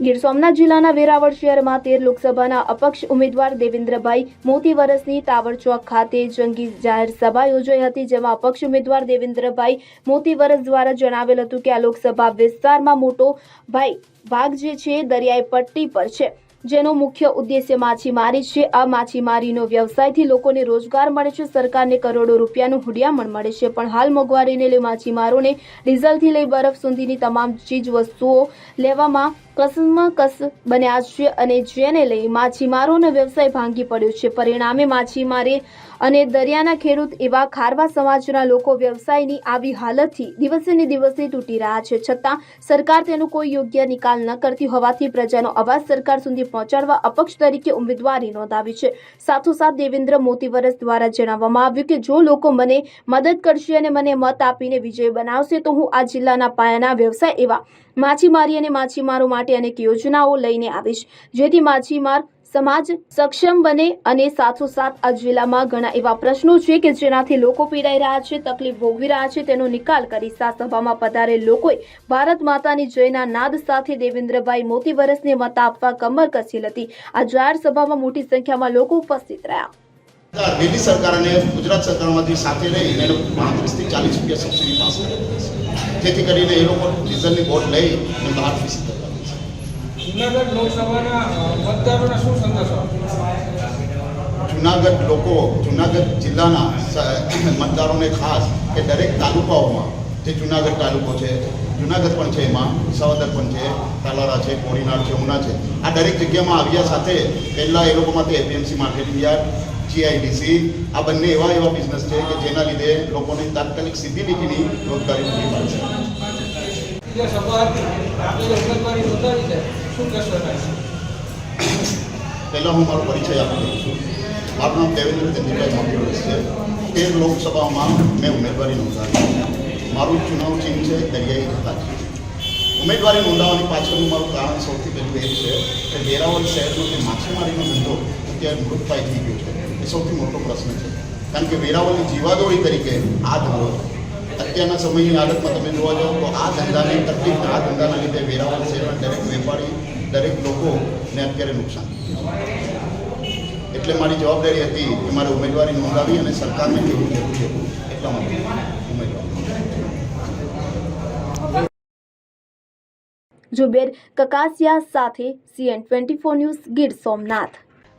ગીર સોમનાથ જિલ્લાના વેરાવળ શહેરમાં તેર લોકસભાના અપક્ષ ઉમેદવાર દેવેન્દ્રભાઈ મોતી વરસની ટાવર ચોક ખાતે જંગી જાહેર સભા યોજાઈ હતી, જેમાં અપક્ષ ઉમેદવાર દેવેન્દ્રભાઈ મોતી વરસ દ્વારા જણાવેલ હતું કે આ લોકસભા વિસ્તારમાં મોટો ભાઈ ભાગ જે છે દરિયાઈ પટ્ટી પર છે, જેનો મુખ્ય ઉદ્દેશ્ય માછીમારી છે. આ માછીમારીનો વ્યવસાયથી લોકોને રોજગાર મળે છે, સરકારને કરોડો રૂપિયાનું હુડિયામણ મળે છે, પણ હાલ મોંઘવારીને લઈ માછીમારોને ડીઝલથી લઈ બરફ સુધીની તમામ ચીજ વસ્તુઓ લેવામાં કસમકસ બન્યા છે અને જેને લઈ માછીમારોનો વ્યવસાય ભાંગી પડ્યો છે. પરિણામે માછીમારી અને દરિયાના ખેડૂત એવા ખારવા સમાજના લોકો વ્યવસાયની આવી હાલતથી દિવસે ને દિવસે તૂટી રહ્યા છે. છતાં સરકાર તેનો કોઈ યોગ્ય નિકાલ ન કરતી હોવાથી પ્રજાનો અવાજ સરકાર સુધી પહોંચાડવા અપક્ષ તરીકે ઉમેદવારી નોંધાવી છે. સાથોસાથ દેવેન્દ્ર મોતીવરસ દ્વારા જણાવવામાં આવ્યું કે જો લોકો મને મદદ કરશે અને મને મત આપીને વિજય બનાવશે તો હું આ જિલ્લાના પાયાના વ્યવસાય એવા માછીમારી અને માછીમારો માટે અનેક યોજનાઓ લઈને આવીશ. જેથી માછીમાર સમાજ સક્ષમ બને અને સાથોસાથ આ જિલ્લામાં ઘણા એવા પ્રશ્નો છે કે જેનાથી લોકો પીડાઈ રહ્યા છે, તકલીફ ભોગવી રહ્યા છે, તેનો નિકાલ કરી સભામાં પધારે લોકોએ ભારત માતાની જયના નાદ સાથે દેવેન્દ્રભાઈ મોતી વરસને મત આપવા કમર કસેલ હતી આ જાહેર સભામાં મોટી સંખ્યામાં લોકો ઉપસ્થિત રહ્યા. દિલ્હી સરકાર અને ગુજરાત સરકારમાંથી સાથે રહીને એને પાંત્રીસથી ચાલીસ રૂપિયા સબસિડી પાસ જેથી કરીને એ લોકો ડીઝલની બોટ લઈ અને બહાર ફીસી કરતા જુનાગઢ લોકસભાના મતદારોને શું સંદેશો? જુનાગઢ લોકો જુનાગઢ જિલ્લાના મતદારોને ખાસ કે દરેક તાલુકાઓમાં જે જુનાગઢ તાલુકો છે જુનાગઢ પણ છે એમાં વિસાવદર પણ છે તાલારા છે કોડીનાર છે ઉના છે આ દરેક જગ્યામાં આવ્યા સાથે પહેલાં એ લોકો માટે એપીએમસી માર્કેટિંગ યાર્ડ જીઆઈડીસી આ બંને એવા એવા બિઝનેસ છે કે જેના લીધે લોકોને તાત્કાલિક સીધી લીટીની રોજગારી પૂરી પાડશે? પહેલાં હું મારો પરિચય આપી દઉં છું. મારું નામ દેવેન્દ્ર ચંદ્રભાઈ મોટી છે. તેર લોકસભામાં મેં ઉમેદવારી નોંધાવી. મારું ચુનાવ ચિહ્ન છે દરિયાઈ જહાજ ઉમેદવારી નોંધાવવાની પાછળનું મારું કારણ સૌથી પહેલું એ છે કે વેરાવળ શહેરનો જે માછીમારીનો ધંધો અત્યારે મૃતપાય થઈ ગયો છે. એ સૌથી મોટો પ્રશ્ન છે. કારણ કે વેરાવળની જીવાદોળી તરીકે આ ધંધો છે. અત્યારના સમયની હાલતમાં તમે જોવા જાઓ તો આ ધંધાની તકલીફ, આ ધંધાના લીધે વેરાવળ શહેરના દરેક વેપારી, દરેક લોકોને અત્યારે નુકસાન. એટલે મારી જવાબદારી હતી કે મારે ઉમેદવારી નોંધાવી અને સરકારને કેવું જરૂર છે, એટલા માટે ઉમેદવારી જુબેર કકાસિયા સાથે CN twenty four news Gir Somnath.